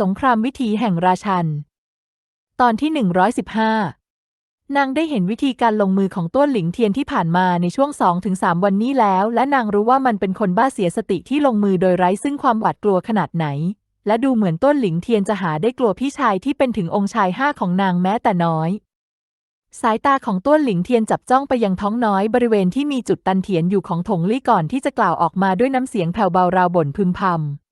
สงครามวิถีแห่งราชัน ตอนที่ 115 นางได้เห็นวิธีการลงมือของต้วนหลิงเทียนที่ผ่านมาในช่วง 2-3 วันนี้แล้ว และนางรู้ว่ามันเป็นคนบ้าเสียสติที่ลงมือโดยไร้ซึ่งความหวาดกลัวขนาดไหน และดูเหมือนต้นหลิงเทียนจะหาได้กลัวพี่ชายที่เป็นถึงองค์ชายห้าของนางแม้แต่น้อย สายตาของต้วนหลิงเทียนจับจ้องไปยังท้องน้อยบริเวณที่มีจุดตันเถียนอยู่ของถงลี่ก่อนที่จะกล่าวออกมาด้วยน้ำเสียงแผ่วเบาราวบ่นพึมพำ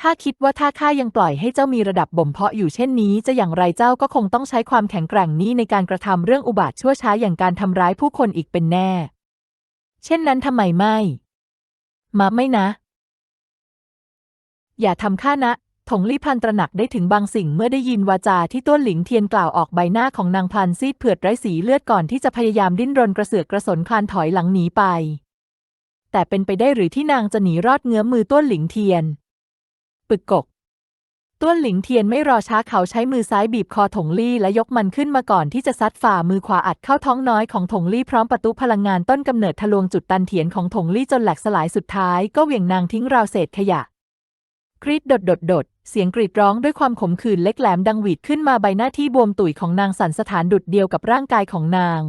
ข้าคิดว่าถ้าข้ายังปล่อยให้เจ้ามีระดับบ่มเพาะอยู่เช่นนี้จะอย่างไรเจ้าก็คงต้องใช้ความแข็งแกร่งนี้ในการกระทำเรื่องอุบาทชั่วช้าอย่างการทำร้ายผู้คนอีกเป็นแน่ เช่นนั้นทำไมไม่ มาไม่นะ อย่าทำข้านะถงลี่พันตระหนักได้ถึงบางสิ่งเมื่อได้ยินวาจาที่ต้วนหลิงเทียนกล่าวออกใบหน้าของนางพลันซีดเผือดไร้สีเลือดก่อนที่จะพยายามดิ้นรนกระเสือกกระสนคลานถอยหลังหนีไป แต่เป็นไปได้หรือที่นางจะหนีรอดเงื้อมมือต้วนหลิงเทียน ปึกกก ต้วนหลิงเทียนไม่รอช้าเขาใช้มือซ้ายบีบคอถงลี่และยกมันขึ้นมาก่อนที่จะซัดฝ่ามือขวาอัดเข้าท้องน้อยของถงลี่พร้อมประตูพลังงานต้นกำเนิดทะลวงจุดตันเถียนของถงลี่จนแหลกสลายสุดท้ายก็เหวี่ยงนางทิ้งราวเศษขยะ กรีดดดดดดเสียงกรีดร้องด้วยความขมขื่นเล็กแหลมดังหวีดขึ้นมาใบหน้าที่บวมตุ๋ยของนางสันสถานดุดเดียวกับร่างกายของนาง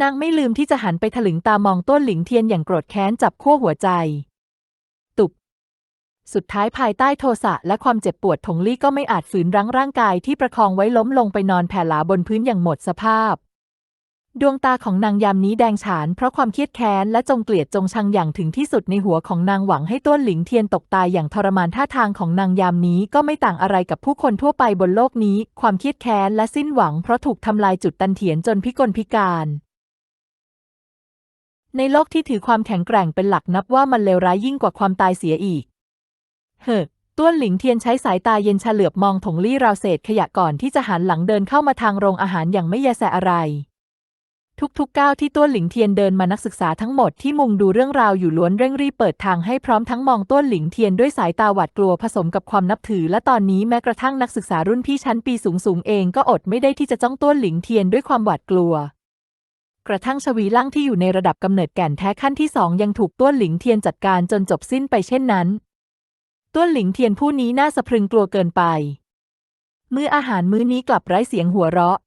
นางไม่ลืมที่จะหันไปถลึงตามองต้นหลิงเทียนอย่างโกรธแค้นจับขั้วหัวใจ สุดท้ายภายใต้โทสะและความเจ็บปวดถงลี่ก็ไม่อาจฝืนรั้งร่างกายที่ประคองไว้ล้มลงไปนอนแผ่หลาบนพื้นอย่างหมดสภาพ ดวงตาของนางยามนี้แดงฉาน เพราะความเครียดแค้นและจงเกลียดจงชังอย่างถึงที่สุดในหัวของนางหวังให้ต้วนหลิงเทียนตกตายอย่างทรมานท่าทางของนางยามนี้ก็ไม่ต่างอะไรกับผู้คนทั่วไปบนโลกนี้ ความเครียดแค้นและสิ้นหวังเพราะถูกทำลายจุดตันเถียนจนพิกลพิการในโลกที่ถือความแข็งแกร่งเป็นหลักนับว่ามันเลวร้ายยิ่งกว่าความตายเสียอีก เฮ้อต้วนหลิงเทียนใช้สายตาเย็นเฉลือบมองถงลี่ราวเศษขยะก่อนที่จะหันหลังเดินเข้ามาทางโรงอาหารอย่างไม่แยแสอะไร ทุกๆก้าวที่ต้วนหลิงเทียนเดินมานักศึกษาทั้งหมดที่มุงดูเรื่องราวอยู่ล้วนเร่งรีบเปิดทางให้พร้อมทั้งมองต้วนหลิงเทียนด้วยสายตาหวาดกลัวผสมกับความนับถือ และตอนนี้แม้กระทั่งนักศึกษารุ่นพี่ชั้นปีสูงสูงๆเองก็อดไม่ได้ที่จะจ้องต้วนหลิงเทียนด้วยความหวาดกลัวกระทั่งชวีล่างที่อยู่ในระดับกำเนิดแก่นแท้ขั้นที่สองยังถูกต้วนหลิงเทียนจัดการจนจบสิ้นไปเช่นนั้น ต้วนหลิงเทียนผู้นี้น่าสะพรึงกลัวเกินไป มื้ออาหารมื้อนี้กลับไร้เสียงหัวเราะ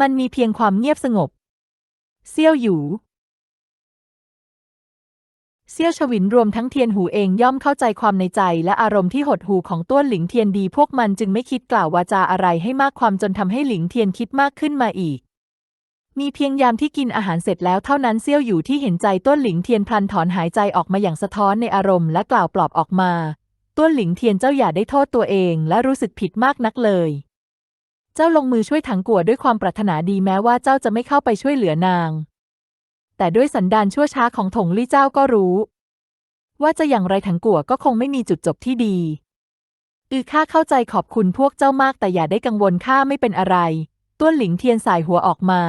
มันมีเพียงความเงียบสงบ เซี่ยวหยูเซี่ยวชวินรวมทั้งเทียนหูเองย่อมเข้าใจความในใจและอารมณ์ที่หดหู่ของต้วนหลิงเทียนดี พวกมันจึงไม่คิดกล่าววาจาอะไรให้มากความจนทำให้หลิงเทียนคิดมากขึ้นมาอีก มีเพียงยามที่กินอาหารเสร็จแล้วเท่านั้นเซี่ยวหยูที่เห็นใจต้วนหลิงเทียนพลันถอนหายใจออกมาอย่างสะท้อนในอารมณ์และกล่าวปลอบออกมา ต้วนหลิงเทียนเจ้าอย่าได้โทษตัวเองและรู้สึกผิดมากนักเลย เจ้าลงมือช่วยถังกัวด้วยความปรารถนาดีแม้ว่าเจ้าจะไม่เข้าไปช่วยเหลือนาง แต่ด้วยสันดานชั่วช้าของถงลี่เจ้าก็รู้ ว่าจะอย่างไรถังกัวก็คงไม่มีจุดจบที่ดี อือข้าเข้าใจขอบคุณพวกเจ้ามากแต่อย่าได้กังวลข้าไม่เป็นอะไร ต้วนหลิงเทียนสายหัวออกมา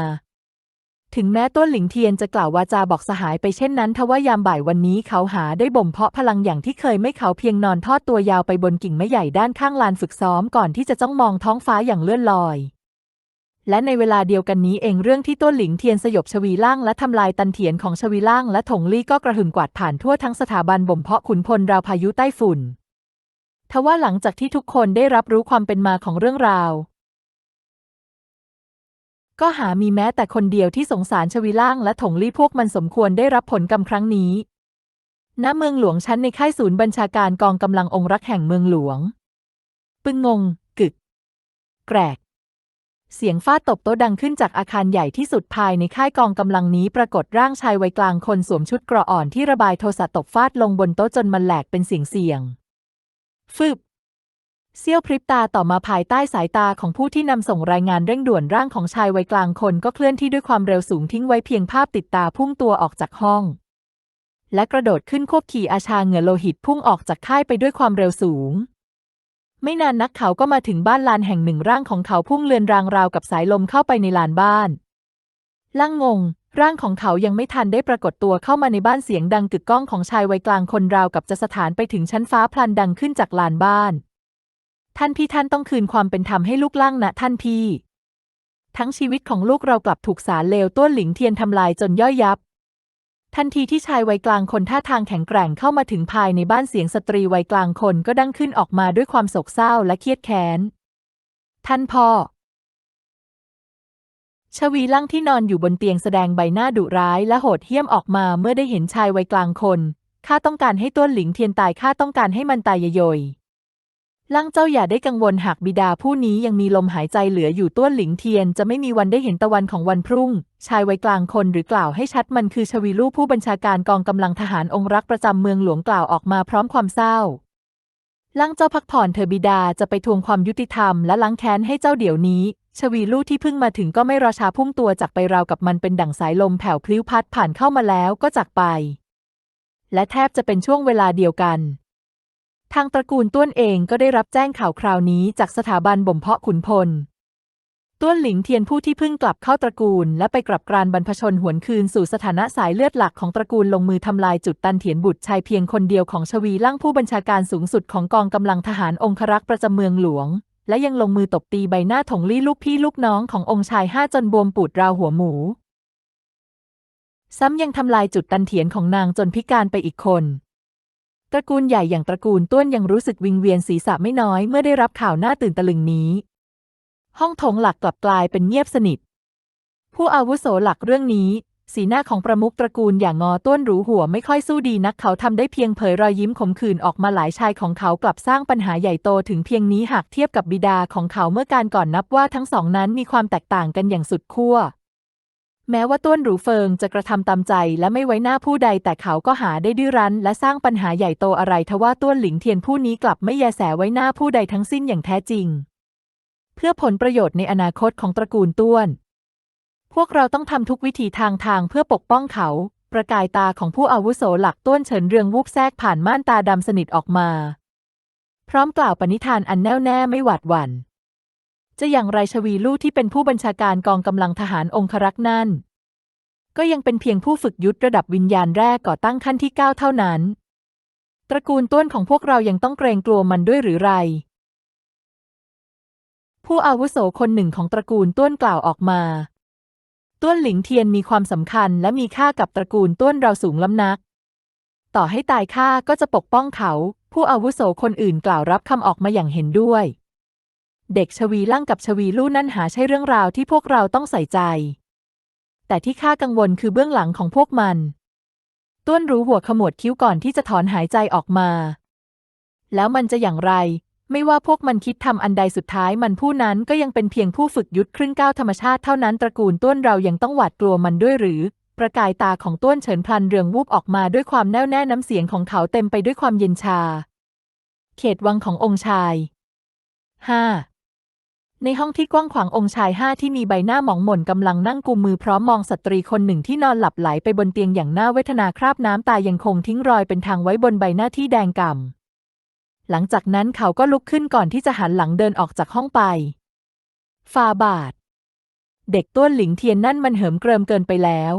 ถึงแม้ต้นหลิงเทียนจะกล่าววาจาบอกสหายไปเช่นนั้นทว่ายามบ่ายวันนี้เขาหาได้บ่มเพาะพลังอย่างที่เคยไม่เขาเพียงนอนทอดตัวยาวไปบนกิ่งไม้ใหญ่ด้านข้างลานฝึกซ้อมก่อนที่จะจ้องมองท้องฟ้าอย่างเลื่อนลอย และในเวลาเดียวกันนี้เองเรื่องที่ต้นหลิงเทียนสยบชวีล่างและทำลายตันเถียนของชวีล่างและถงลี่ก็กระหึ่มกวาดผ่านทั่วทั้งสถาบันบ่มเพาะขุนพลราวพายุใต้ฝุ่นทว่าหลังจากที่ทุกคนได้รับรู้ความเป็นมาของเรื่องราว ก็หามีแม้แต่คนเดียวที่สงสารชวีล่างและถงลี่พวกมันสมควรได้รับผลกรรมครั้งนี้ ณ เมืองหลวงชั้นในค่ายศูนย์บัญชาการกองกำลังองครักษ์แห่งเมืองหลวง ปึงงง กึก แกรก เสียงฟาดตบโต๊ะดังขึ้นจากอาคารใหญ่ที่สุดภายในค่ายกองกำลังนี้ปรากฏร่างชายวัยกลางคนสวมชุดเกราะอ่อนที่ระบายโทสะตบฟาดลงบนโต๊ะจนมันแหลกเป็นเสียงเสียง ฟึบ เสี้ยวพริบตาต่อมาภายใต้สายตาของผู้ที่นำส่งรายงานเร่งด่วนร่างของชายวัยกลางคนก็เคลื่อนที่ด้วยความเร็วสูงทิ้งไว้เพียงภาพติดตาพุ่งตัวออกจากห้อง และกระโดดขึ้นควบขี่อาชาเหงื่อโลหิตพุ่งออกจากค่ายไปด้วยความเร็วสูง ไม่นานนักเขาก็มาถึงบ้านลานแห่งหนึ่งร่างของเขาพุ่งเลือนรางราวกับสายลมเข้าไปในลานบ้านล่างงง ร่างของเขายังไม่ทันได้ปรากฏตัวเข้ามาในบ้านเสียงดังกึกก้องของชายวัยกลางคนราวกับจะสถานไปถึงชั้นฟ้าพลันดังขึ้นจากลานบ้าน ท่านพี่ท่านต้องคืนความเป็นธรรมให้ลูกล่างนะท่านพี่ ทั้งชีวิตของลูกเรากลับถูกสารเลวต้วนหลิงเทียนทำลายจนย่อยยับ ทันทีที่ชายวัยกลางคนท่าทางแข็งแกร่งเข้ามาถึงภายในบ้านเสียงสตรีวัยกลางคนก็ดังขึ้นออกมาด้วยความโศกเศร้าและเครียดแค้น ท่านพ่อชวีลั่งที่นอนอยู่บนเตียงแสดงใบหน้าดุร้ายและโหดเหี้ยมออกมาเมื่อได้เห็นชายวัยกลางคน ข้าต้องการให้ต้วนหลิงเทียนตาย ข้าต้องการให้มันตายยยๆ ลั่งเจ้าอย่าได้กังวลหากบิดาผู้นี้ยังมีลมหายใจเหลืออยู่ต้วนหลิงเทียน จะไม่มีวันได้เห็นตะวันของวันพรุ่ง ชายวัยกลางคนหรือกล่าวให้ชัดมันคือชวีลู่ผู้บัญชาการกองกำลังทหารองครักประจำเมืองหลวงกล่าวออกมาพร้อมความเศร้าลั่งเจ้าพักผ่อนเธอบิดาจะไปทวงความยุติธรรมและล้างแค้นให้เจ้าเดี๋ยวนี้ ชวีลู่ที่เพิ่งมาถึงก็ไม่รอช้าพุ่งตัวจากไปราวกับมันเป็นดั่งสายลมแผ่วพลิ้วพัดผ่านเข้ามาแล้วก็จากไป และแทบจะเป็นช่วงเวลาเดียวกัน ทางตระกูลต้วนเองก็ได้รับแจ้งข่าวคราวนี้จากสถาบันบ่มเพาะขุนพล ต้วนหลิงเทียนผู้ที่เพิ่งกลับเข้าตระกูล และไปกลับกรานบรรพชนหวนคืนสู่สถานะสายเลือดหลักของตระกูลลงมือทำลายจุดตันเถียนบุตรชายเพียงคนเดียวของชวีลั่งผู้บัญชาการสูงสุดของกองกำลังทหารองครักษ์ประจำเมืองหลวง และยังลงมือตบตีใบหน้าถงลี่ลูกพี่ลูกน้องขององค์ชายห้าจนบวมปูดราวหัวหมู ซ้ำยังทำลายจุดตันเถียนของนางจนพิการไปอีกคน ตระกูลใหญ่อย่างตระกูลต้วนยังรู้สึกวิงเวียนศีรษะไม่น้อยเมื่อได้รับข่าวหน่าตื่นตะลึงนี้ ห้องโถงหลักกลับกลายเป็นเงียบสนิท ผู้อาวุโสหลักเรื่องนี้ สีหน้าของประมุขตระกูลอย่างงอต้วนหรูหัวไม่ค่อยสู้ดีนักเขาทำได้เพียงเผยรอยยิ้มขมขื่นออกมาหลายชายของเขากลับสร้างปัญหาใหญ่โตถึงเพียงนี้หากเทียบกับบิดาของเขาเมื่อการก่อนนับว่าทั้งสองนั้นมีความแตกต่างกันอย่างสุดขั้ว แม้ว่าต้วนหรูเฟิงจะกระทำตามใจและไม่ไว้หน้าผู้ใดแต่เขาก็หาได้ดื้อรั้นและสร้างปัญหาใหญ่โตอะไรทว่าต้วนหลิงเทียนผู้นี้กลับไม่แยแสไว้หน้าผู้ใดทั้งสิ้นอย่างแท้จริง เพื่อผลประโยชน์ในอนาคตของตระกูลต้วน พวกเราต้องทำทุกวิถีทางทางเพื่อปกป้องเขา ประกายตาของผู้อาวุโสหลักต้วนเฉินเรืองวูบแทรกผ่านม่านตาดำสนิทออกมา พร้อมกล่าวปณิธานอันแน่วแน่ไม่หวาดหวั่น จะอย่างไรชวีลู่ที่เป็นผู้บัญชาการกองกำลังทหารองครักษ์นั่น ก็ยังเป็นเพียงผู้ฝึกยุทธระดับวิญญาณแรกก่อตั้งขั้นที่เก้าเท่านั้น ตระกูลต้วนของพวกเรายังต้องเกรงกลัวมันด้วยหรือไร ผู้อาวุโสคนหนึ่งของตระกูลต้วนกล่าวออกมาต้วนหลิงเทียนมีความสำคัญและมีค่ากับตระกูลต้วนเราสูงล้ำนัก ต่อให้ตายข้าก็จะปกป้องเขา ผู้อาวุโสคนอื่นกล่าวรับคำออกมาอย่างเห็นด้วย เด็กชวีลั่งกับชวีลู่นั่นหาใช่เรื่องราวที่พวกเราต้องใส่ใจ แต่ที่ข้ากังวลคือเบื้องหลังของพวกมัน ต้วนรู้หัวขมวดคิ้วก่อนที่จะถอนหายใจออกมา แล้วมันจะอย่างไร ไม่ว่าพวกมันคิดทำอันใดสุดท้ายมันผู้นั้นก็ยังเป็นเพียงผู้ฝึกยุทธครึ่งก้าวธรรมชาติเท่านั้นตระกูลต้วนเรายังต้องหวาดกลัวมันด้วยหรือ ประกายตาของต้วนเฉินพลันเรืองวูบออกมาด้วยความแน่วแน่น้ำเสียงของเขาเต็มไปด้วยความเย็นชา เขตวังขององค์ชาย 5. ในห้องที่กว้างขวางองค์ชายห้าที่มีใบหน้าหมองหม่นกำลังนั่งกุมมือพร้อมมองสตรีคนหนึ่งที่นอนหลับไหลไปบนเตียงอย่างน่าเวทนาคราบน้ำตายังคงทิ้งรอยเป็นทางไว้บนใบหน้าที่แดงก่ำหลังจากนั้นเขาก็ลุกขึ้นก่อนที่จะหันหลังเดินออกจากห้องไปฟาบาท เด็กต้วนหลิงเทียนนั่นมันเหิมเกริมเกินไปแล้ว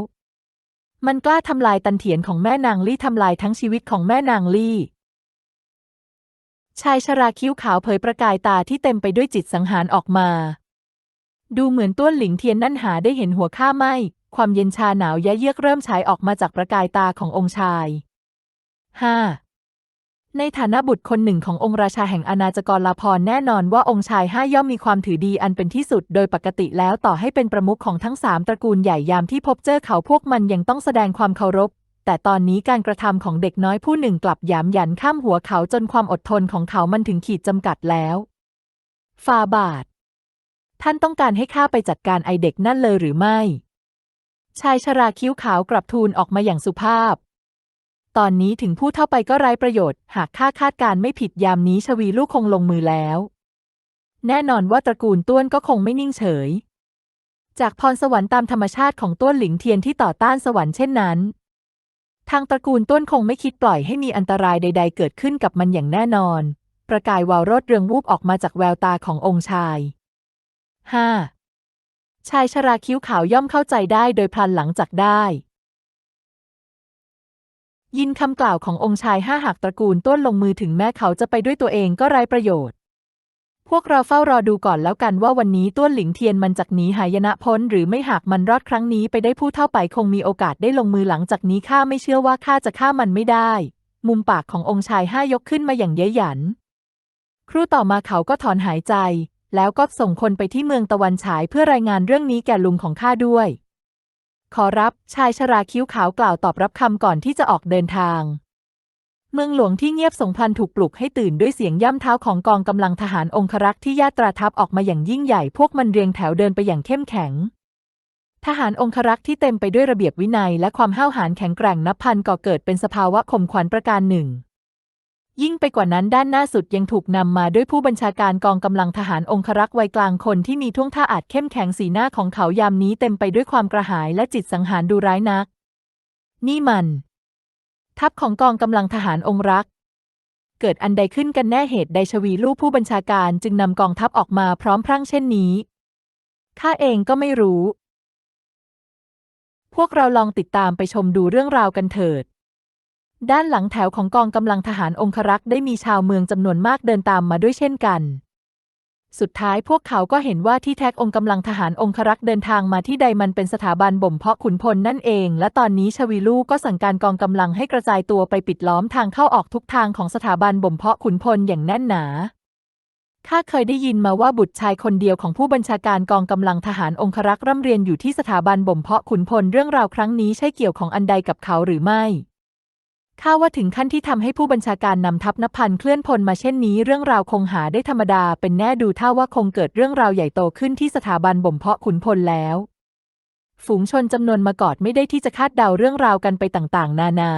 มันกล้าทำลายตันเถียนของแม่นางลี่ทำลายทั้งชีวิตของแม่นางลี่ ชายชราคิ้วขาวเผยประกายตาที่เต็มไปด้วยจิตสังหารออกมา ดูเหมือนต้วนหลิงเทียนนั่นหาได้เห็นหัวข้าไหมความเย็นชาหนาวแยะเยือกเริ่มฉายออกมาจากประกายตาขององค์ชาย 5. ในฐานะบุตรคนหนึ่งขององค์ราชาแห่งอาณาจักรลาพรแน่นอนว่าองค์ชายห้าย่อมมีความถือดีอันเป็นที่สุด โดยปกติแล้วต่อให้เป็นประมุขของทั้งสามตระกูลใหญ่ยามที่พบเจอเขาพวกมันยังต้องแสดงความเคารพ แต่ตอนนี้การกระทำของเด็กน้อยผู้หนึ่งกลับหยามหยันข้ามหัวเขาจนความอดทนของเขามันถึงขีดจำกัดแล้วฟาบาท ท่านต้องการให้ข้าไปจัดการไอเด็กนั่นเลยหรือไม่ ชายชราคิ้วขาวกลับทูลออกมาอย่างสุภาพ ตอนนี้ถึงผู้เท่าไปก็ไร้ประโยชน์ หากข้าคาดการไม่ผิดยามนี้ชวีลูกคงลงมือแล้ว แน่นอนว่าตระกูลต้วนก็คงไม่นิ่งเฉย จากพรสวรรค์ตามธรรมชาติของต้วนหลิงเทียนที่ต่อต้านสวรรค์เช่นนั้น ทางตระกูลต้นคงไม่คิดปล่อยให้มีอันตรายใด ๆ เกิดขึ้นกับมันอย่างแน่นอน ประกายวาวรดเรืองวูบออกมาจากแววตาขององค์ชาย 5. ชายชราคิ้วขาวย่อมเข้าใจได้โดยพลันหลังจากได้ ยินคำกล่าวขององค์ชายห้าหากตระกูลต้นลงมือถึงแม้เขาจะไปด้วยตัวเองก็ไร้ประโยชน์ พวกเราเฝ้ารอดูก่อนแล้วกันว่าวันนี้ต้วนหลิงเทียนมันจะหนีหายนะพ้น หรือไม่หากมันรอดครั้งนี้ไปได้ผู้เท่าไปคงมีโอกาสได้ลงมือหลังจากนี้ข้าไม่เชื่อว่าข้าจะฆ่ามันไม่ได้ มุมปากขององค์ชายห้ายกขึ้นมาอย่างเย้ยหยัน ครู่ต่อมาเขาก็ถอนหายใจ แล้วก็ส่งคนไปที่เมืองตะวันฉายเพื่อรายงานเรื่องนี้แก่ลุงของข้าด้วย ขอรับชายชราคิ้วขาวกล่าวตอบรับคำก่อนที่จะออกเดินทาง เมืองหลวงที่เงียบสงพันถูกปลุกให้ตื่นด้วยเสียงย่ำเท้าของกองกำลังทหารองครักษ์ที่ญาตราทัพออกมาอย่างยิ่งใหญ่พวกมันเรียงแถวเดินไปอย่างเข้มแข็ง ทหารองครักษ์ที่เต็มไปด้วยระเบียบวินัยและความห้าวหาญแข็งแกร่งนับพันก่อเกิดเป็นสภาวะข่มขวัญประการหนึ่ง ยิ่งไปกว่านั้นด้านหน้าสุดยังถูกนำมาด้วยผู้บัญชาการกองกำลังทหารองครักษ์วัยกลางคนที่มีท่วงท่าอาจเข้มแข็งสีหน้าของเขายามนี้เต็มไปด้วยความกระหายและจิตสังหารดูร้ายนัก นี่มัน ทัพของกองกำลังทหารองครักษ์เกิดอันใดขึ้นกันแน่เหตุใดชวีลูกผู้บัญชาการจึงนำกองทัพออกมาพร้อมพรั่งเช่นนี้ข้าเองก็ไม่รู้ พวกเราลองติดตามไปชมดูเรื่องราวกันเถิด ด้านหลังแถวของกองกำลังทหารองครักษ์ได้มีชาวเมืองจำนวนมากเดินตามมาด้วยเช่นกัน สุดท้ายพวกเขาก็เห็นว่าที่แท็กองค์กำลังทหารองครักษ์เดินทางมาที่ใดมันเป็นสถาบันบ่มเพาะขุนพลนั่นเอง และตอนนี้ชวีลูกก็สั่งการกองกำลังให้กระจายตัวไปปิดล้อมทางเข้าออกทุกทางของสถาบันบ่มเพาะขุนพลอย่างแน่นหนาข้าเคยได้ยินมาว่าบุตรชายคนเดียวของผู้บัญชาการกองกำลังทหารองครักษ์ร่ำเรียนอยู่ที่สถาบันบ่มเพาะขุนพลเรื่องราวครั้งนี้ใช่เกี่ยวของอันใดกับเขาหรือไม่ ข้าว่าถึงขั้นที่ทำให้ผู้บัญชาการนำทัพนพันเคลื่อนพลมาเช่นนี้ เรื่องราวคงหาได้ธรรมดาเป็นแน่ดูท่าว่าคงเกิดเรื่องราวใหญ่โตขึ้นที่สถาบันบ่มเพาะขุนพลแล้ว ฝูงชนจำนวนมากอดไม่ได้ที่จะคาดเดาเรื่องราวกันไปต่างๆ นานา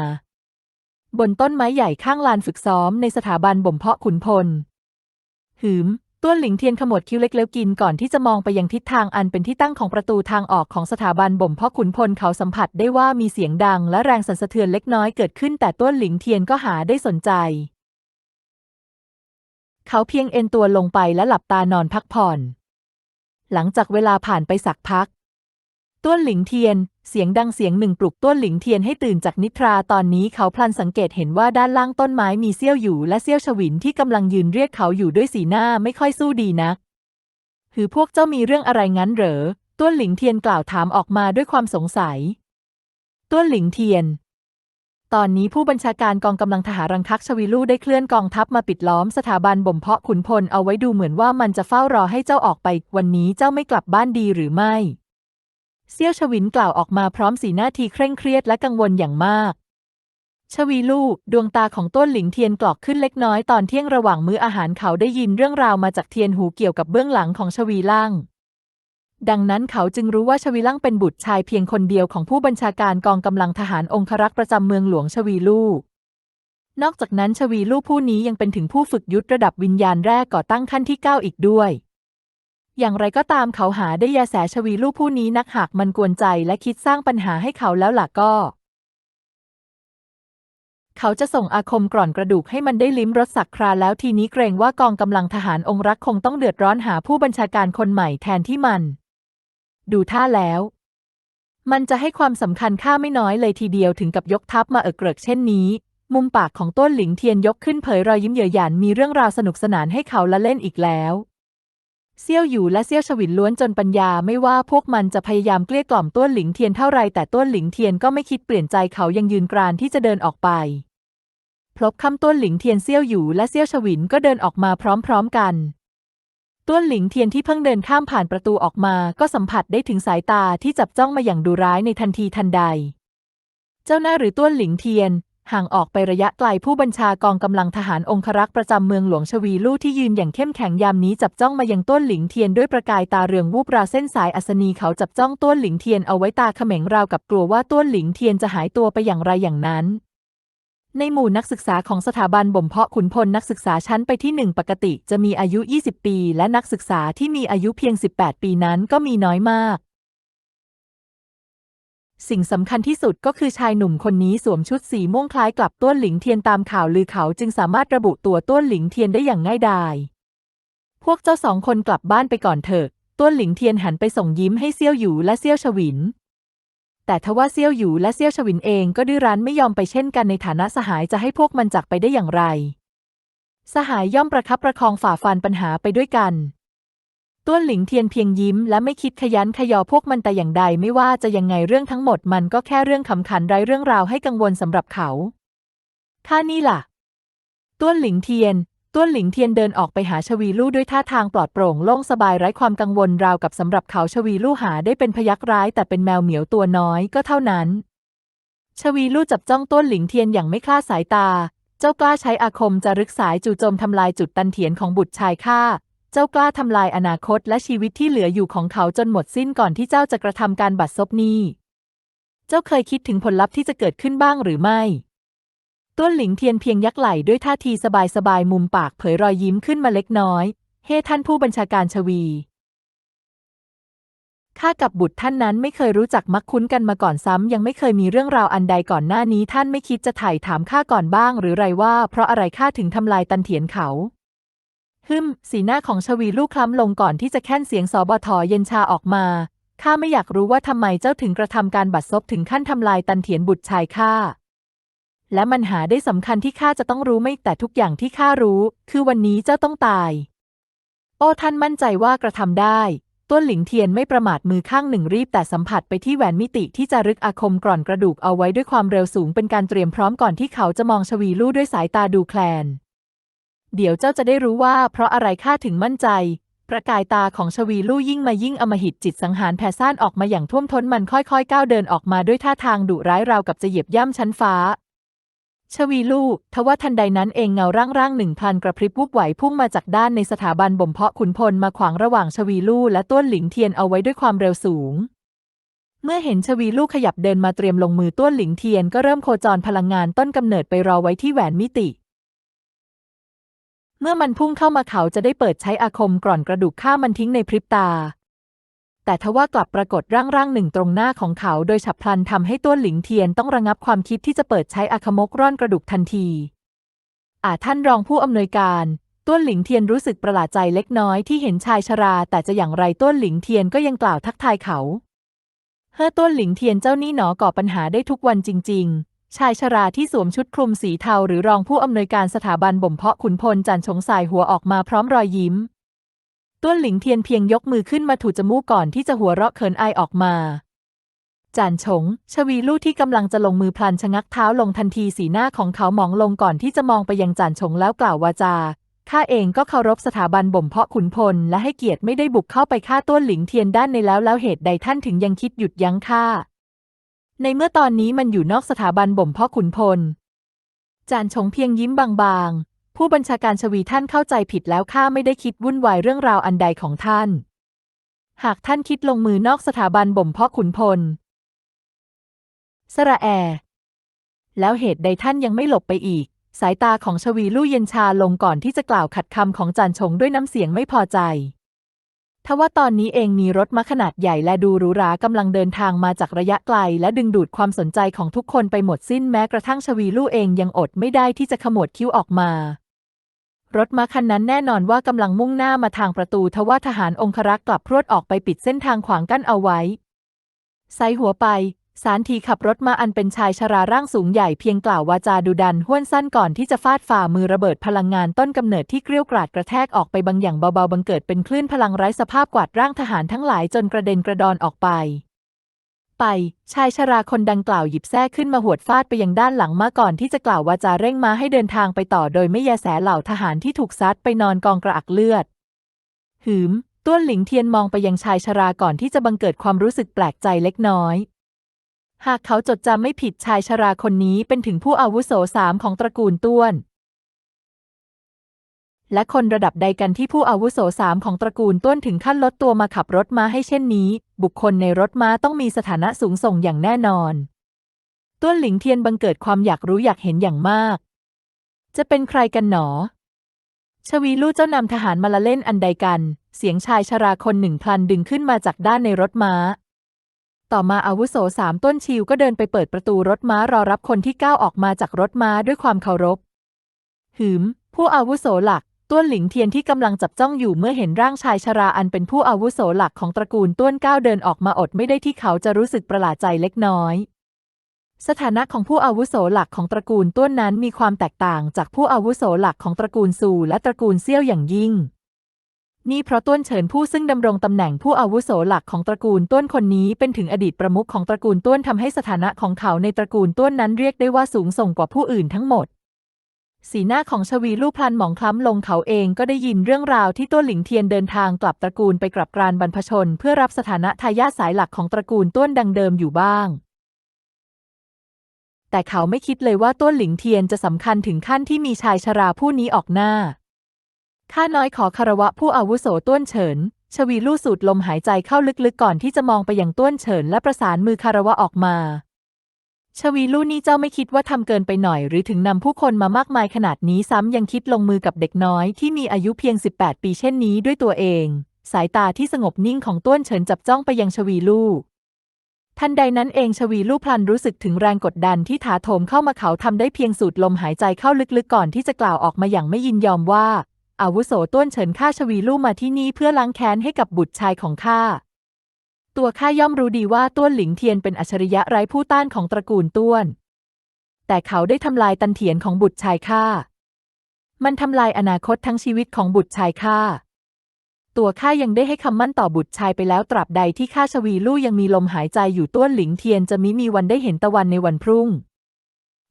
บนต้นไม้ใหญ่ข้างลานฝึกซ้อมในสถาบันบ่มเพาะขุนพล หืม ต้วนหลิงเทียนขมวดคิ้วเล็กแล้วกินก่อนที่จะมองไปยังทิศทางอันเป็นที่ตั้งของประตูทางออกของสถาบันบ่มเพาะขุนพลเขาสัมผัสได้ว่ามีเสียงดังและแรงสั่นสะเทือนเล็กน้อยเกิดขึ้นแต่ต้วนหลิงเทียนก็หาได้สนใจ เขาเพียงเอนตัวลงไปและหลับตานอนพักผ่อน หลังจากเวลาผ่านไปสักพัก ต้วนหลิงเทียน เสียงดังเสียงหนึ่งปลุกต้วนหลิงเทียนให้ตื่นจากนิทราตอนนี้เขาพลันสังเกตเห็นว่าด้านล่างต้นไม้มีเซี่ยวอยู่และเซี่ยวฉวินที่กำลังยืนเรียกเขาอยู่ด้วยสีหน้าไม่ค่อยสู้ดีนักหือพวกเจ้ามีเรื่องอะไรงั้นเหรอต้วนหลิงเทียนกล่าวถามออกมาด้วยความสงสัยต้วนหลิงเทียน ตอนนี้ผู้บัญชาการกองกำลังทหารรังคักชวีลู่ได้เคลื่อนกองทัพมาปิดล้อมสถาบันบ่มเพาะขุนพลเอาไว้ดูเหมือนว่ามันจะเฝ้ารอให้เจ้าออกไป วันนี้เจ้าไม่กลับบ้านดีหรือไม่ เซี่ยวชวินกล่าวออกมาพร้อมสีหน้าทีเคร่งเครียดและกังวลอย่างมาก ชวีลูกดวงตาของต้นหลิงเทียนกรอกขึ้นเล็กน้อยตอนเที่ยงระหว่างมื้ออาหารเขาได้ยินเรื่องราวมาจากเทียนหูเกี่ยวกับเบื้องหลังของชวีล่าง ดังนั้นเขาจึงรู้ว่าชวีล่างเป็นบุตรชายเพียงคนเดียวของผู้บัญชาการกองกำลังทหารองครักษ์ประจำเมืองหลวงชวีลูกนอกจากนั้นชวีลูกผู้นี้ยังเป็นถึงผู้ฝึกยุทธระดับวิญญาณแรกก่อตั้งขั้นที่เก้าอีกด้วย อย่างไรก็ตามเขาหาได้ยาแสชวีลูกผู้นี้นักหากมันกวนใจและคิดสร้างปัญหาให้เขาแล้วล่ะก็ เขาจะส่งอาคมกร่อนกระดูกให้มันได้ลิ้มรสสักคราแล้วทีนี้เกรงว่ากองกำลังทหารองครักษ์คงต้องเดือดร้อนหาผู้บัญชาการคนใหม่แทนที่มัน ดูท่าแล้ว มันจะให้ความสำคัญค่าไม่น้อยเลยทีเดียวถึงกับยกทัพมาเอิกเกริกเช่นนี้ มุมปากของต้นหลิงเทียนยกขึ้นเผยรอยยิ้มเยือหยันมีเรื่องราวสนุกสนานให้เขาละเล่นอีกแล้ว เซี่ยวอยู่และเซี่ยวฉวินล้วนจนปัญญาไม่ว่าพวกมันจะพยายามเกลี้ยกล่อมต้วนหลิงเทียนเท่าไรแต่ต้วนหลิงเทียนก็ไม่คิดเปลี่ยนใจเขายังยืนกรานที่จะเดินออกไปพลบคำต้วนหลิงเทียนเซี่ยวอยู่และเซี่ยวฉวินก็เดินออกมาพร้อมๆกันต้วนหลิงเทียนที่เพิ่งเดินข้ามผ่านประตูออกมาก็สัมผัสได้ถึงสายตาที่จับจ้องมาอย่างดุร้ายในทันทีทันใด เจ้าหน้าหรือต้วนหลิงเทียน ห่างออกไประยะไกลผู้บัญชากองกำลังทหารองครักษ์ประจำเมืองหลวงชวีลู่ที่ยืนอย่างเข้มแข็งยามนี้จับจ้องมายังต้นหลิงเทียนด้วยประกายตาเรืองวูบราวเส้นสายอัศนีเขาจับจ้องต้นหลิงเทียนเอาไว้ตาเขม็งราวกับกลัวว่าต้นหลิงเทียนจะหายตัวไปอย่างไรอย่างนั้น ในหมู่นักศึกษาของสถาบันบ่มเพาะขุนพลนักศึกษาชั้นไปที่หนึ่งปกติจะมีอายุ 20 ปี และนักศึกษาที่มีอายุเพียง 18 ปีนั้นก็มีน้อยมาก สิ่งสำคัญที่สุดก็คือชายหนุ่มคนนี้สวมชุดสีม่วงคล้ายกับต้วนหลิงเทียนตามข่าวลือเขาจึงสามารถระบุตัวต้วนหลิงเทียนได้อย่างง่ายดาย พวกเจ้าสองคนกลับบ้านไปก่อนเถอะ ต้วนหลิงเทียนหันไปส่งยิ้มให้เซี่ยวหยูและเซี่ยวฉวิน แต่ทว่าเซี่ยวหยูและเซี่ยวฉวินเองก็ดื้อรั้นไม่ยอมไปเช่นกันในฐานะสหายจะให้พวกมันจากไปได้อย่างไร สหายย่อมประคับประคองฝ่าฟันปัญหาไปด้วยกัน ต้วนหลิงเทียนเพียงยิ้มและไม่คิดขยันขยอพวกมันแต่อย่างใดไม่ว่าจะยังไงเรื่องทั้งหมดมันก็แค่เรื่องขำขันไร้เรื่องราวให้กังวลสำหรับเขาข้านี่ล่ะ ต้วนหลิงเทียน ต้วนหลิงเทียนเดินออกไปหาชวีลู่ด้วยท่าทางปลอดโปร่งโล่งสบายไร้ความกังวลราวกับสำหรับเขาชวีลู่หาได้เป็นพยักร้ายแต่เป็นแมวเหมียวตัวน้อยก็เท่านั้น ชวีลู่จับจ้องต้วนหลิงเทียนอย่างไม่คลาดสายตา เจ้ากล้าใช้อาคมจะรึกสายจู่โจมทำลายจุดตันเถียนของบุตรชายข้า เจ้ากล้าทำลายอนาคตและชีวิตที่เหลืออยู่ของเขาจนหมดสิ้นก่อนที่เจ้าจะกระทำการบัดซบนี้ เจ้าเคยคิดถึงผลลัพธ์ที่จะเกิดขึ้นบ้างหรือไม่ต้วนหลิงเทียนเพียงยักไหล่ด้วยท่าทีสบายๆมุมปากเผยรอยยิ้มขึ้นมาเล็กน้อย เฮ้ท่านผู้บัญชาการชวี ข้ากับบุตรท่านนั้นไม่เคยรู้จักมักคุ้นกันมาก่อนซ้ำยังไม่เคยมีเรื่องราวอันใดก่อนหน้านี้ท่านไม่คิดจะไถ่ถามข้าก่อนบ้าง หรือไรว่าเพราะอะไรข้าถึงทำลายตันเถียนเขา ฮึมสีหน้าของชวีลูกคล้ำลงก่อนที่จะแค่นเสียงสอบทเย็นชาออกมา ข้าไม่อยากรู้ว่าทำไมเจ้าถึงกระทำการบัดซบถึงขั้นทำลายตันเถียนบุตรชายข้า และมันหาได้สำคัญที่ข้าจะต้องรู้ไม่แต่ทุกอย่างที่ข้ารู้ คือวันนี้เจ้าต้องตาย โอ้ท่านมั่นใจว่ากระทำได้ ต้นหลิงเทียนไม่ประมาทมือข้างหนึ่งรีบแต่สัมผัสไปที่แหวนมิติที่จะรึกอาคมกร่อนกระดูกเอาไว้ด้วยความเร็วสูงเป็นการเตรียมพร้อมก่อนที่เขาจะมองชวีลู่ด้วยสายตาดูแคลน เดี๋ยวเจ้าจะได้รู้ว่าเพราะอะไรข้าถึงมั่นใจ ประกายตาของชวีลู่ยิ่งมายิ่งอมหิตจิตสังหารแผ่ซ่านออกมาอย่างท่วมท้นมันค่อยๆ ก้าวเดินออกมาด้วยท่าทางดุร้ายราวกับจะเหยียบย่ำชั้นฟ้า ชวีลู่ทว่าทันใดนั้นเองเงาร่างร่างหนึ่งพลันกระพริบวุบไหวพุ่งมาจากด้านในสถาบันบ่มเพาะขุนพลมาขวางระหว่างชวีลู่และต้วนหลิงเทียนเอาไว้ด้วยความเร็วสูงเมื่อเห็นชวีลู่ขยับเดินมาเตรียมลงมือต้วนหลิงเทียนก็เริ่มโคจรพลังงานต้นกำเนิดไปรอไว้ที่แหวนมิติ เมื่อมันพุ่งเข้ามาเขาจะได้เปิดใช้อาคมกร่อนกระดูกฆ่ามันทิ้งในพริบตา แต่ทว่ากลับปรากฏร่างร่างหนึ่งตรงหน้าของเขาโดยฉับพลันทำให้ต้วนหลิงเทียนต้องระงับความคิดที่จะเปิดใช้อาคมกร่อนกระดูกทันที อาท่านรองผู้อำนวยการต้วนหลิงเทียนรู้สึกประหลาดใจเล็กน้อยที่เห็นชายชรา แต่จะอย่างไรต้วนหลิงเทียนก็ยังกล่าวทักทายเขา เฮ้อต้วนหลิงเทียนเจ้านี่หนอก่อปัญหาได้ทุกวันจริง ๆ ชายชราที่สวมชุดคลุมสีเทาหรือรองผู้อำนวยการสถาบันบ่มเพาะขุนพลจันชงสายหัวออกมาพร้อมรอยยิ้ม ต้วนหลิงเทียนเพียงยกมือขึ้นมาถูจมูกก่อนที่จะหัวเราะเขินอายออกมาจานฉง ชวีลู่ที่กำลังจะลงมือพลันชะงักเท้าลงทันทีสีหน้าของเขาหมองลงก่อนที่จะมองไปยังจานฉงแล้วกล่าววาจา ข้าเองก็เคารพสถาบันบ่มเพาะขุนพล และให้เกียรติไม่ได้บุกเข้าไปฆ่าต้วนหลิงเทียนด้านในแล้วแล้วเหตุใดท่านถึงยังคิดหยุดยั้งข้า ในเมื่อตอนนี้มันอยู่นอกสถาบันบ่มเพาะขุนพล จานชงเพียงยิ้มบางๆ ผู้บัญชาการชวีท่านเข้าใจผิดแล้วข้าไม่ได้คิดวุ่นวายเรื่องราวอันใดของท่าน หากท่านคิดลงมือนอกสถาบันบ่มเพาะขุนพล สระแอ แล้วเหตุใดท่านยังไม่หลบไปอีก สายตาของชวีลู่เย็นชาลงก่อนที่จะกล่าวขัดคำของจานชงด้วยน้ำเสียงไม่พอใจ ทว่าตอนนี้เองมีรถมาขนาดใหญ่และดูหรูหรากำลังเดินทางมาจากระยะไกล และดึงดูดความสนใจของทุกคนไปหมดสิ้นแม้กระทั่งชวีลู่เองยังอดไม่ได้ที่จะขมวดคิ้วออกมา รถมาคันนั้นแน่นอนว่ากำลังมุ่งหน้ามาทางประตูทว่าทหารองครักษ์กลับพรวดออกไปปิดเส้นทางขวางกั้นเอาไว้ไซหัวไป สารทีขับรถมาอันเป็นชายชราร่างสูงใหญ่เพียงกล่าววาจาดุดันห้วนสั้นก่อนที่จะฟาดฝ่ามือระเบิดพลังงานต้นกำเนิดที่เกลี้ยวกราดกระแทกออกไปบางอย่างเบาๆบังเกิดเป็นคลื่นพลังไร้สภาพกวาดร่างทหารทั้งหลายจนกระเด็นกระดอนออกไป ไป ชายชราคนดังกล่าวหยิบแส้ขึ้นมาหวดฟาดไปยังด้านหลังมาก่อนที่จะกล่าววาจาเร่งมาให้เดินทางไปต่อโดยไม่แยแสเหล่าทหารที่ถูกซัดไปนอนกองกระอักเลือด หืม ต้วนหลิงเทียนมองไปยังชายชราก่อนที่จะบังเกิดความรู้สึกแปลกใจเล็กน้อย หากเขาจดจำไม่ผิดชายชราคนนี้เป็นถึงผู้อาวุโสสามของตระกูลต้วน และคนระดับใดกันที่ผู้อาวุโสสามของตระกูลต้วนถึงขั้นลดตัวมาขับรถม้าให้เช่นนี้ บุคคลในรถม้าต้องมีสถานะสูงส่งอย่างแน่นอนต้วนหลิงเทียนบังเกิดความอยากรู้อยากเห็นอย่างมาก จะเป็นใครกันหนอ ชวีลู่เจ้านำทหารมาละเล่นอันใดกัน เสียงชายชราคนหนึ่งพลันดึงขึ้นมาจากด้านในรถม้า ต่อมาอาวุโสสามต้นชิวก็เดินไปเปิดประตูรถม้ารอรับคนที่ก้าวออกมาจากรถม้าด้วยความเคารพ หืม ผู้อาวุโสหลัก ต้วนหลิงเทียนที่กำลังจับจ้องอยู่เมื่อเห็นร่างชายชราอันเป็นผู้อาวุโสหลักของตระกูลต้วนก้าวเดินออกมาอดไม่ได้ที่เขาจะรู้สึกประหลาดใจเล็กน้อย สถานะของผู้อาวุโสหลักของตระกูลต้วนนั้นมีความแตกต่างจากผู้อาวุโสหลักของตระกูลซูและตระกูลเซี่ยวอย่างยิ่ง นี่เพราะต้วนเฉินผู้ซึ่งดำรงตำแหน่งผู้อาวุโสหลักของตระกูลต้วนคนนี้เป็นถึงอดีตประมุขของตระกูลต้วนทำให้สถานะของเขาในตระกูลต้วนนั้นเรียกได้ว่าสูงส่งกว่าผู้อื่นทั้งหมด สีหน้าของชวีลู่พลันหมองคล้ำลงเขาเองก็ได้ยินเรื่องราวที่ต้วนหลิงเทียนเดินทางกลับตระกูลไปกลับกรานบรรพชน เพื่อรับสถานะทายาทสายหลักของตระกูลต้วนดังเดิมอยู่บ้างแต่เขาไม่คิดเลยว่าต้วนหลิงเทียนจะสำคัญถึงขั้นที่มีชายชราผู้นี้ออกหน้า ข้าน้อยขอคารวะผู้อาวุโสต้วนเฉิน ชวีลู่สูดลมหายใจเข้าลึกๆก่อนที่จะมองไปยังต้วนเฉินและประสานมือคารวะออกมา ชวีลู่นี่เจ้าไม่คิดว่าทำเกินไปหน่อย หรือถึงนำผู้คนมามากมายขนาดนี้ซ้ำยังคิดลงมือกับเด็กน้อยที่มีอายุเพียง 18 ปีเช่นนี้ด้วยตัวเอง สายตาที่สงบนิ่งของต้วนเฉินจับจ้องไปยังชวีลู่ทันใดนั้นเองชวีลู่พลันรู้สึกถึงแรงกดดันที่ถาโถมเข้ามาเขาทำได้เพียงสูดลมหายใจเข้าลึกๆก่อนที่จะกล่าวออกมาอย่างไม่ยินยอมว่า อาวุโสต้วนเฉินข้าชวีลู่มาที่นี่เพื่อล้างแค้นให้กับบุตรชายของข้า ตัวข้าย่อมรู้ดีว่าต้วนหลิงเทียนเป็นอัจฉริยะไร้ผู้ต้านของตระกูลต้วน แต่เขาได้ทำลายตันเถียนของบุตรชายข้า มันทำลายอนาคตทั้งชีวิตของบุตรชายข้า ตัวข้ายังได้ให้คำมั่นต่อบุตรชายไปแล้วตราบใดที่ข้าชวีลู่ยังมีลมหายใจอยู่ต้วนหลิงเทียนจะมิมีวันได้เห็นตะวันในวันพรุ่ง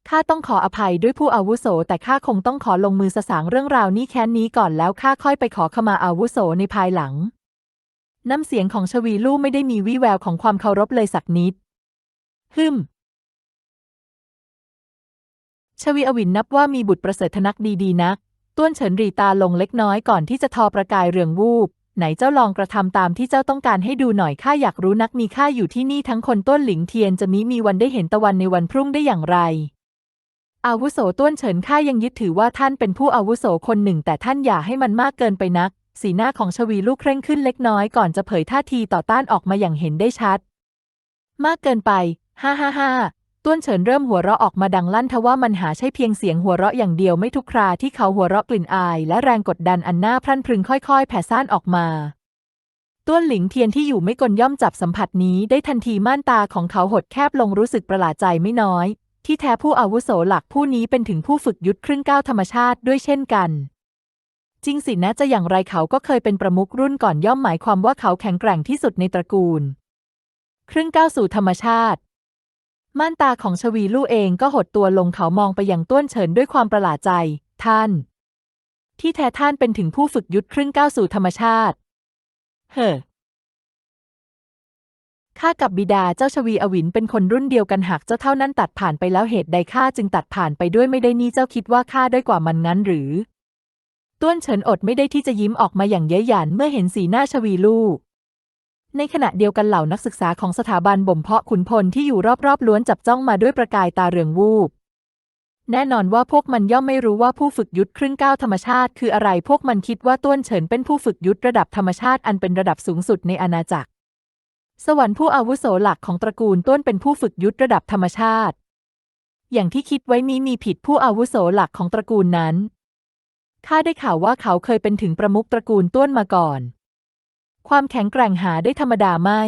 ข้าต้องขออภัยด้วยผู้อาวุโส แต่ข้าคงต้องขอลงมือสสางเรื่องราวนี้แค้นนี้ก่อนแล้วข้าค่อยไปขอขมาอาวุโสในภายหลัง น้ำเสียงของชวีลู่ไม่ได้มีวี่แววของความเคารพเลยสักนิด ฮึมชวีอวินนับว่ามีบุตรประเสริฐนักดีๆนัก ต้วนเฉินรีตาลงเล็กน้อยก่อนที่จะทอประกายเรืองวูบ ไหนเจ้าลองกระทำตามที่เจ้าต้องการให้ดูหน่อยข้าอยากรู้นักมีข้าอยู่ที่นี่ทั้งคนต้นหลิงเทียนจะมิมีวันได้เห็นตะวันในวันพรุ่งได้อย่างไร อาวุโสต้วนเฉินข้ายังยึดถือว่าท่านเป็นผู้อาวุโสคนหนึ่ง แต่ท่านอย่าให้มันมากเกินไปนัก สีหน้าของชวีลูกเคร่งขึ้นเล็กน้อยก่อนจะเผยท่าทีต่อต้านออกมาอย่างเห็นได้ชัด มากเกินไป ฮ่าฮ่าฮ่าต้วนเฉินเริ่มหัวเราะออกมาดังลั่นทว่ามันหาใช่เพียงเสียงหัวเราะอย่างเดียวไม่ทุกคราที่เขาหัวเราะกลิ่นอาย และแรงกดดันอันน่าพรั่นพรึงค่อยๆ แผ่ซ่านออกมาต้วนหลิงเทียนที่อยู่ไม่กลย่อมจับสัมผัสนี้ได้ทันทีม่านตาของเขาหดแคบลงรู้สึกประหลาดใจไม่น้อย ที่แท้ผู้อาวุโสหลักผู้นี้เป็นถึงผู้ฝึกยุทธครึ่งก้าวธรรมชาติด้วยเช่นกัน จริงสินะจะอย่างไรเขาก็เคยเป็นประมุขรุ่นก่อนย่อมหมายความว่าเขาแข็งแกร่งที่สุดในตระกูล ครึ่งก้าวสู่ธรรมชาติ ม่านตาของชวีลู่เองก็หดตัวลงเขามองไปยังต้วนเฉินด้วยความประหลาดใจ ท่าน ที่แท้ท่านเป็นถึงผู้ฝึกยุทธครึ่งก้าวสู่ธรรมชาติ เฮ้อ ข้ากับบิดาเจ้าชวีอวินเป็นคนรุ่นเดียวกันหากเจ้าเท่านั้นตัดผ่านไปแล้วเหตุใดข้าจึงตัดผ่านไปด้วยไม่ได้นี่เจ้าคิดว่าข้าด้อยกว่ามันงั้นหรือ ต้วนเฉินอดไม่ได้ที่จะยิ้มออกมาอย่างเย้ยหยันเมื่อเห็นสีหน้าชวีลู่ในขณะเดียวกันเหล่านักศึกษาของสถาบันบ่มเพาะขุนพลที่อยู่รอบๆล้วนจับจ้องมาด้วยประกายตาเรืองวูบแน่นอนว่าพวกมันย่อมไม่รู้ว่าผู้ฝึกยุทธครึ่งก้าวธรรมชาติ คืออะไรพวกมันคิดว่าต้วนเฉินเป็นผู้ฝึกยุทธระดับธรรมชาติอันเป็นระดับสูงสุดในอาณาจักร สวรรค์ผู้อาวุโสหลักของตระกูลต้นเป็นผู้ฝึกยุทธระดับธรรมชาติ อย่างที่คิดไว้มีมีผิดผู้อาวุโสหลักของตระกูลนั้นข้าได้ข่าวว่าเขาเคยเป็นถึงประมุขตระกูลต้นมาก่อน ความแข็งแกร่งหาได้ธรรมดาไม่